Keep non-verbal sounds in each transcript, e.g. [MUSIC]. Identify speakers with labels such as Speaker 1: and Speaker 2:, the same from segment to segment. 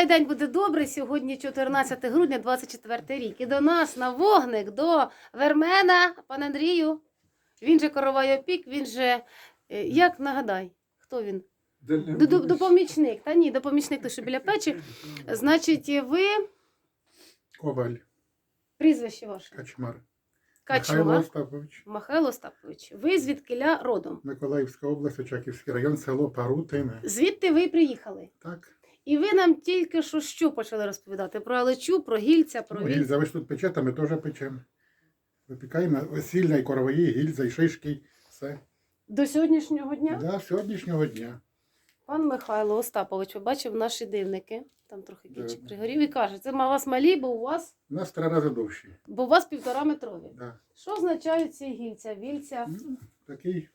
Speaker 1: Хай день буде добрий. Сьогодні 14 грудня, 24 рік. І до нас на вогник, до Вермена, пан Андрію. Він же коровайопік, він же, е, як нагадай, хто він? Допомічник. Та ні, допомічник, той, що біля печі. Значить, ви
Speaker 2: Коваль,
Speaker 1: прізвище ваше.
Speaker 2: Качмар, Михайло Остапович,
Speaker 1: Михайло Остапович. Ви звідкиля родом.
Speaker 2: Миколаївська область, Очаківський район, село Парутине.
Speaker 1: Звідти ви приїхали.
Speaker 2: Так,
Speaker 1: І ви нам тільки що що почали розповідати? Про Алечу, про гільця, про
Speaker 2: ну,
Speaker 1: гільця.
Speaker 2: гільза, ви ж тут печете, ми теж печемо. Випікаємо весільна і корової, гільза, і шишки. Все.
Speaker 1: До сьогоднішнього дня.
Speaker 2: Да, сьогоднішнього дня.
Speaker 1: Пан Михайло Остапович побачив наші дивники. Там трохи
Speaker 2: Да.
Speaker 1: пригорів і каже, це у вас малі, бо у вас,
Speaker 2: У нас три рази довші.
Speaker 1: бо у вас півтора метрові.
Speaker 2: Да.
Speaker 1: Що означають ці гільця, вільця?
Speaker 2: Ну, такий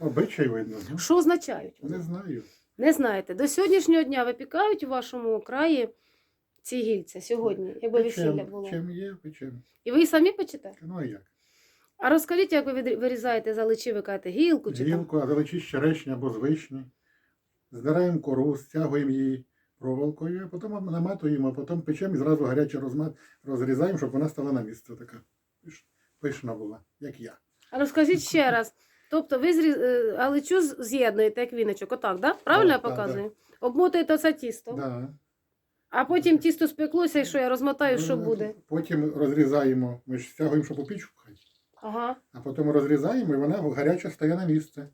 Speaker 2: обичай видно. Ну,
Speaker 1: Що означають?
Speaker 2: не знаю.
Speaker 1: Не знаєте. До сьогоднішнього дня випікають у вашому краї ці гільця сьогодні, якби весілля було.
Speaker 2: чим є, печем.
Speaker 1: І ви самі печете?
Speaker 2: Ну а як?
Speaker 1: А розкажіть, як ви вирізаєте за личі, ви гілку чи там?
Speaker 2: Гілку, а залечі з черешні або з вишні. Здираємо кору, стягуємо її проволокою, а потім наматуємо, а потім печемо і зразу гаряче розмат, розрізаємо, щоб вона стала на місце така. Пишна була, як я.
Speaker 1: А розкажіть ще [LAUGHS] раз. Тобто ви зріз... е, алечу з'єднуєте як віночок, отак, да? Правильно я
Speaker 2: Так, так,
Speaker 1: показую? Обмотуєте це тісто,
Speaker 2: Да.
Speaker 1: а потім тісто спеклося, і що я розмотаю, що
Speaker 2: Ну,
Speaker 1: буде?
Speaker 2: Потім розрізаємо, ми ж стягуємо, щоб у піч пхати.
Speaker 1: Ага.
Speaker 2: А потім розрізаємо, і вона гаряче стає на місце.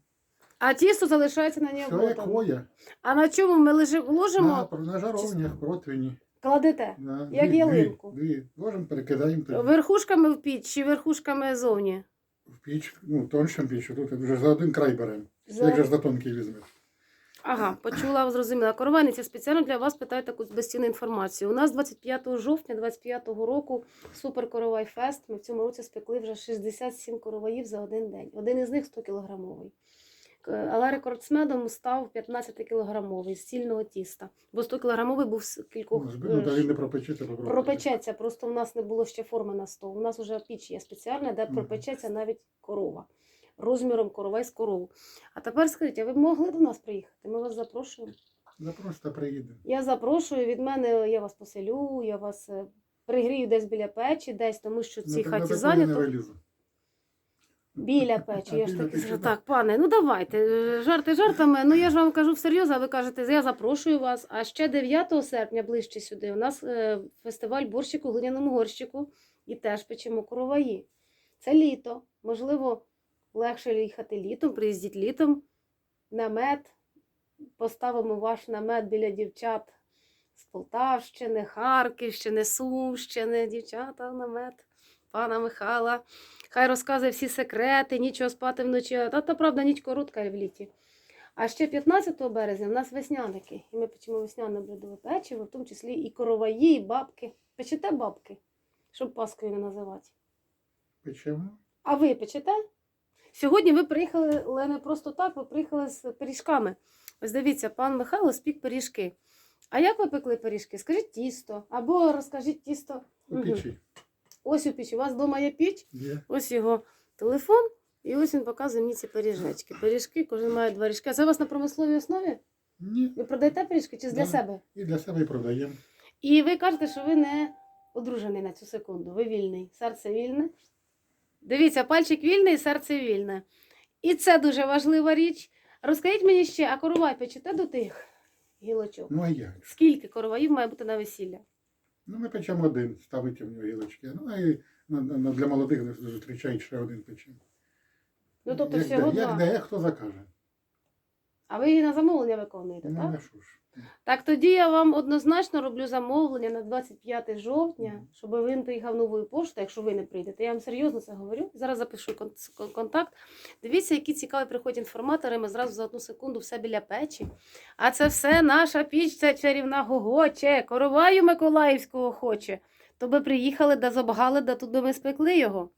Speaker 1: А тісто залишається на ній
Speaker 2: Все як воя.
Speaker 1: А на чому ми лежи... ложимо,
Speaker 2: На, на жаровнях, противні.
Speaker 1: кладете?
Speaker 2: Да.
Speaker 1: Як
Speaker 2: Дві-
Speaker 1: ялинку.
Speaker 2: Дві, дві. Ложимо, перекидаємо.
Speaker 1: Верхушками в піч чи верхушками зовні?
Speaker 2: В піч, ну, тоншим піч, тут вже за один край беремо.
Speaker 1: За-
Speaker 2: Як же ж за тонкий візьмеш?
Speaker 1: Ага, почула, зрозуміла. Коровайниця спеціально для вас питаю таку безцінну інформацію. У нас 25 жовтня 25 року супер коровай фест. Ми в цьому році спекли вже 67 короваїв за один день. Один із них 100 кілограмовий. К- Але рекордсменом став 15 кілограмовий з цільного тіста. Бо 100 кілограмовий був з кількох.
Speaker 2: Ну,
Speaker 1: е,
Speaker 2: та він не пропечеться.
Speaker 1: Пропечеться, просто в нас не було ще форми на стол. У нас вже піч є спеціальна, де пропечеться навіть корова. Розміром коровай з корову. А тепер скажіть, а ви б могли до нас приїхати? Ми вас запрошуємо.
Speaker 2: Да просто приїдемо.
Speaker 1: Я запрошую від мене, я вас поселю, я вас е, пригрію десь біля печі, десь, тому що в цій
Speaker 2: Ну,
Speaker 1: хаті
Speaker 2: таку
Speaker 1: зайнято. Біля печі. Я ж таки скажу, так, пане, ну давайте, е, жарти жартами. Ну я ж вам кажу всерйоз, а ви кажете, я запрошую вас. А ще 9 серпня, ближче сюди, у нас е, фестиваль борщику у глиняному горщику і теж печемо короваї. Це літо. Можливо, легше їхати літом, приїздіть літом. Намет. Поставимо ваш намет біля дівчат з Полтавщини, Харківщини, Сумщини, дівчата намет пана Михайла. Хай розказує всі секрети, нічого спати вночі. Та, та правда, ніч коротка в літі. А ще 15 березня в нас весняники. І ми печемо весняне блюдове печиво, в тому числі і короваї, і бабки. Печете бабки, щоб Паскою не називати.
Speaker 2: Печемо.
Speaker 1: А ви печете? Сьогодні ви приїхали, але не просто так, ви приїхали з пиріжками. Ось дивіться, пан Михайло спік пиріжки. А як ви пекли пиріжки? Скажіть тісто. Або розкажіть тісто.
Speaker 2: У печі.
Speaker 1: Ось у піч. У вас вдома є піч?
Speaker 2: Є.
Speaker 1: Ось його телефон, і ось він показує мені ці пиріжечки. Пиріжки, кожен має два ріжки. А це у вас на промисловій основі?
Speaker 2: Ні.
Speaker 1: Ви продаєте пиріжки чи для
Speaker 2: Да.
Speaker 1: себе?
Speaker 2: І для себе і продаємо.
Speaker 1: І ви кажете, що ви не одружений на цю секунду. Ви вільний. Серце вільне. Дивіться, пальчик вільний, серце вільне. І це дуже важлива річ. Розкажіть мені ще, а коровай печете до тих гілочок?
Speaker 2: Ну а як?
Speaker 1: Скільки короваїв має бути на весілля?
Speaker 2: Ну ми печемо один, ставити в нього гілочки. Ну а і на, на, для молодих зустрічають ще один печемо.
Speaker 1: Ну, тобто
Speaker 2: як,
Speaker 1: всього
Speaker 2: де, як, де, як хто закаже.
Speaker 1: А ви її на замовлення виконуєте,
Speaker 2: Ну,
Speaker 1: так?
Speaker 2: що ж.
Speaker 1: Так тоді я вам однозначно роблю замовлення на 25 жовтня, щоб він приїхав новою поштою, якщо ви не прийдете. Я вам серйозно це говорю. Зараз запишу кон- кон- контакт. Дивіться, які цікаві приходять інформатори. Ми зразу за одну секунду все біля печі. А це все наша піч, ця чарівна гогоче, короваю Миколаївського хоче. То би приїхали да забагали, да тут би ми спекли його.